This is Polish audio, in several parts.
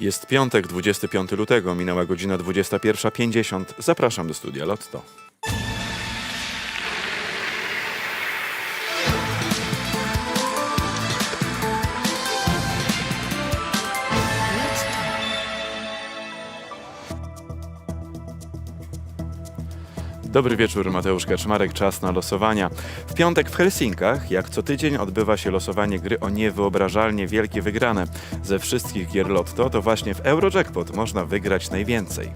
Jest piątek, 25 lutego, minęła godzina 21.50. Zapraszam do studia Lotto. Dobry wieczór, Mateusz Kaczmarek, czas na losowania. W piątek w Helsinkach, jak co tydzień, odbywa się losowanie gry o niewyobrażalnie wielkie wygrane. Ze wszystkich gier Lotto to właśnie w Eurojackpot można wygrać najwięcej.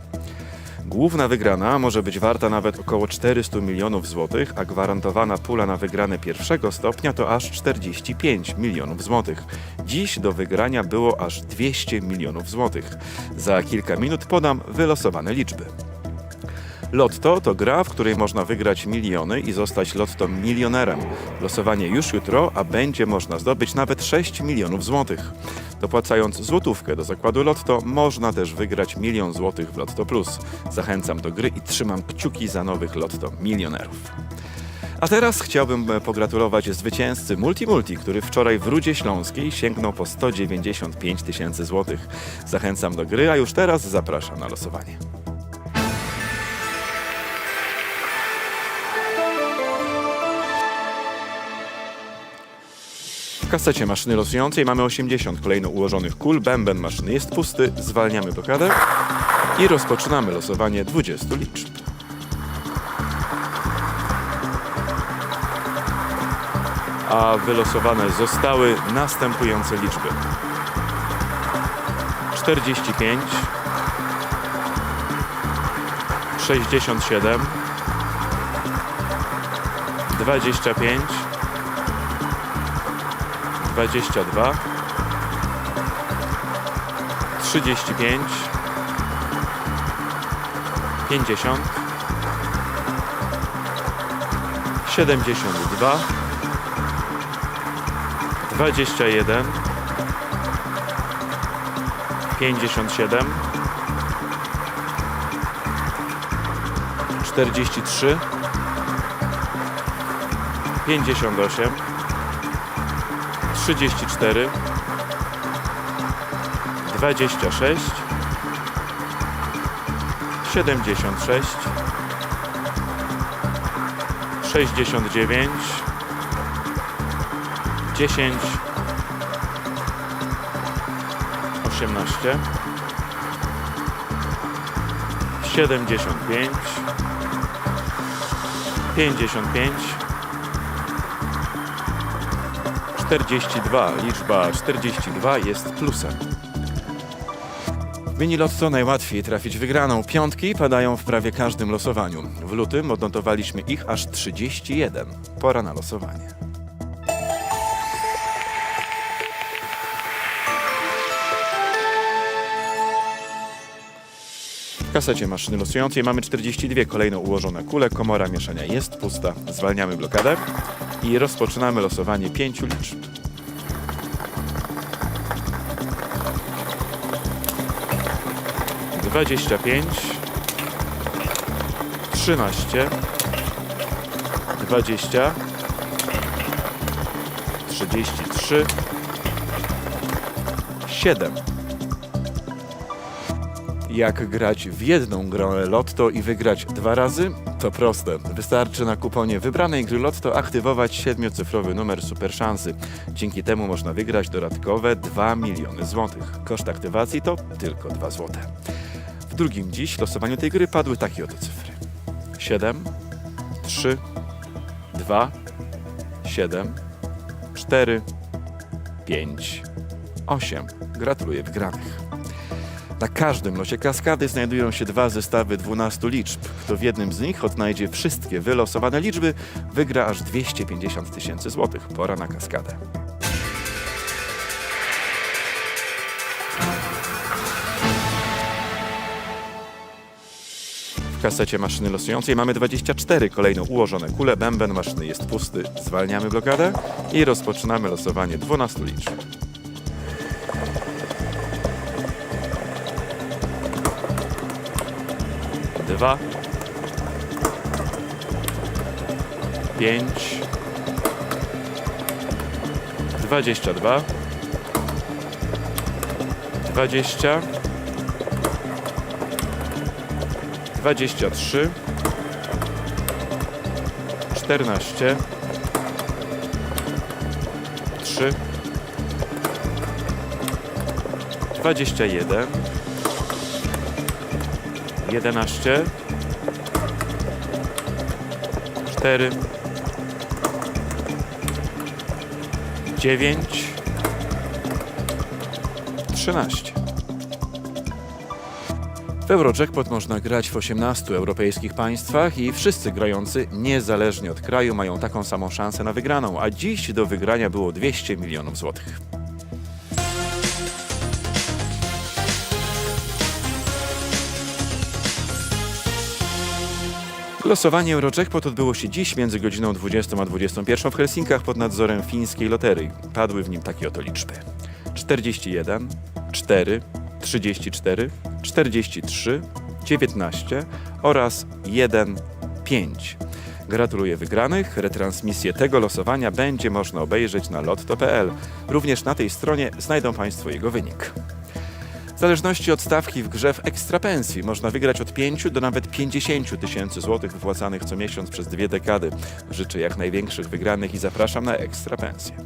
Główna wygrana może być warta nawet około 400 milionów złotych, a gwarantowana pula na wygrane pierwszego stopnia to aż 45 milionów złotych. Dziś do wygrania było aż 200 milionów złotych. Za kilka minut podam wylosowane liczby. Lotto to gra, w której można wygrać miliony i zostać lotto milionerem. Losowanie już jutro, a będzie można zdobyć nawet 6 milionów złotych. Dopłacając złotówkę do zakładu Lotto, można też wygrać milion złotych w Lotto Plus. Zachęcam do gry i trzymam kciuki za nowych Lotto milionerów. A teraz chciałbym pogratulować zwycięzcy Multi Multi, który wczoraj w Rudzie Śląskiej sięgnął po 195 tysięcy złotych. Zachęcam do gry, a już teraz zapraszam na losowanie. Kasecie maszyny losującej mamy 80 kolejno ułożonych kul, bęben maszyny jest pusty, zwalniamy blokadę i rozpoczynamy losowanie 20 liczb. A wylosowane zostały następujące liczby. 45 67 25 22 35 50 72 21 57 43 58 34 26 76 69 10 18 75 55 42. Liczba 42 jest plusem. W mini lotto najłatwiej trafić wygraną. Piątki padają w prawie każdym losowaniu. W lutym odnotowaliśmy ich aż 31. Pora na losowanie. W kasecie maszyny losującej mamy 42 kolejno ułożone kule. Komora mieszania jest pusta. Zwalniamy blokadę i rozpoczynamy losowanie pięciu liczb. Dwadzieścia pięć, trzynaście, dwadzieścia, trzydzieści trzy, siedem. Jak grać w jedną grę Lotto i wygrać dwa razy? To proste. Wystarczy na kuponie wybranej gry Lotto aktywować siedmiocyfrowy numer super szansy. Dzięki temu można wygrać dodatkowe 2 miliony złotych. Koszt aktywacji to tylko 2 złote. W drugim dziś losowaniu tej gry padły takie oto cyfry. 7, 3, 2, 7, 4, 5, 8. Gratuluję wygranych. Na każdym locie kaskady znajdują się dwa zestawy 12 liczb. Kto w jednym z nich odnajdzie wszystkie wylosowane liczby, wygra aż 250 tysięcy złotych. Pora na kaskadę. W kasecie maszyny losującej mamy 24 kolejno ułożone kule. Bęben maszyny jest pusty. Zwalniamy blokadę i rozpoczynamy losowanie 12 liczb. Dwa, pięć, dwadzieścia dwa, dwadzieścia, dwadzieścia trzy, czternaście, trzy, dwadzieścia jeden, jedenaście, cztery, dziewięć, trzynaście. W Eurojackpot można grać w 18 europejskich państwach i wszyscy grający, niezależnie od kraju, mają taką samą szansę na wygraną, a dziś do wygrania było 200 milionów złotych. Losowanie Eurojackpot odbyło się dziś między godziną 20 a 21 w Helsinkach pod nadzorem fińskiej loterii. Padły w nim takie oto liczby. 41, 4, 34, 43, 19 oraz 1, 5. Gratuluję wygranych. Retransmisję tego losowania będzie można obejrzeć na lotto.pl. Również na tej stronie znajdą Państwo jego wynik. W zależności od stawki w grze w ekstrapensji można wygrać od 5 do nawet 50 tysięcy złotych wypłacanych co miesiąc przez dwie dekady. Życzę jak największych wygranych i zapraszam na ekstrapensję.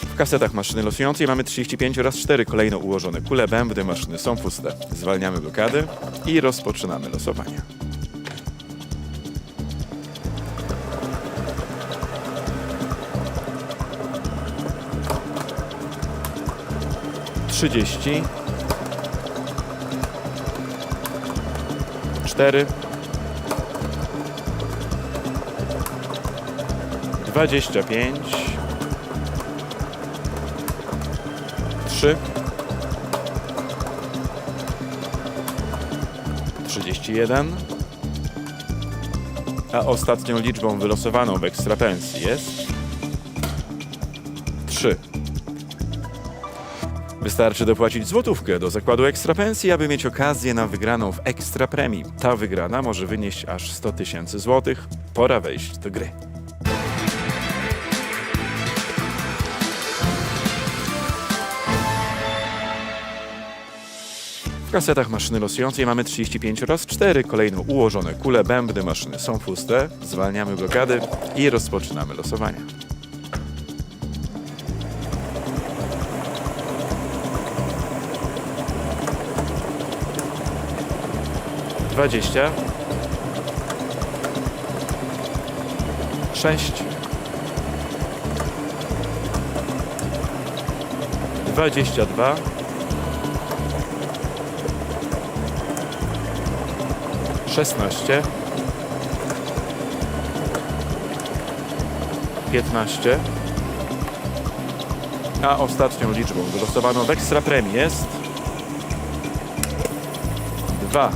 W kasetach maszyny losującej mamy 35 oraz 4 kolejno ułożone kule bębny. Maszyny są puste. Zwalniamy blokady i rozpoczynamy losowanie. Trzydzieści. Cztery. Dwadzieścia pięć. Trzy. Trzydzieści jeden. A ostatnią liczbą wylosowaną w ekstrapensji jest 3. Wystarczy dopłacić złotówkę do zakładu ekstrapensji, aby mieć okazję na wygraną w ekstra premii. Ta wygrana może wynieść aż 100 tysięcy złotych. Pora wejść do gry. W kasetach maszyny losującej mamy 35 oraz 4, kolejno ułożone kule, bębny maszyny są puste, zwalniamy blokady i rozpoczynamy losowanie. 20 6 22 16 15 a ostatnią liczbą. Wylosowaną w ekstra premii. Jest 2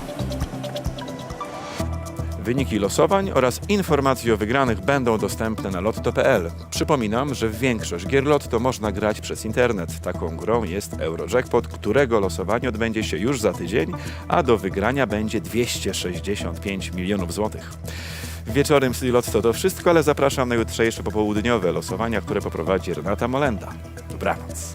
Wyniki losowań oraz informacje o wygranych będą dostępne na lotto.pl. Przypominam, że większość gier Lotto można grać przez internet. Taką grą jest Eurojackpot, którego losowanie odbędzie się już za tydzień, a do wygrania będzie 265 milionów złotych. Wieczorem z Lotto to wszystko, ale zapraszam na jutrzejsze popołudniowe losowania, które poprowadzi Renata Molenda. Dobranoc.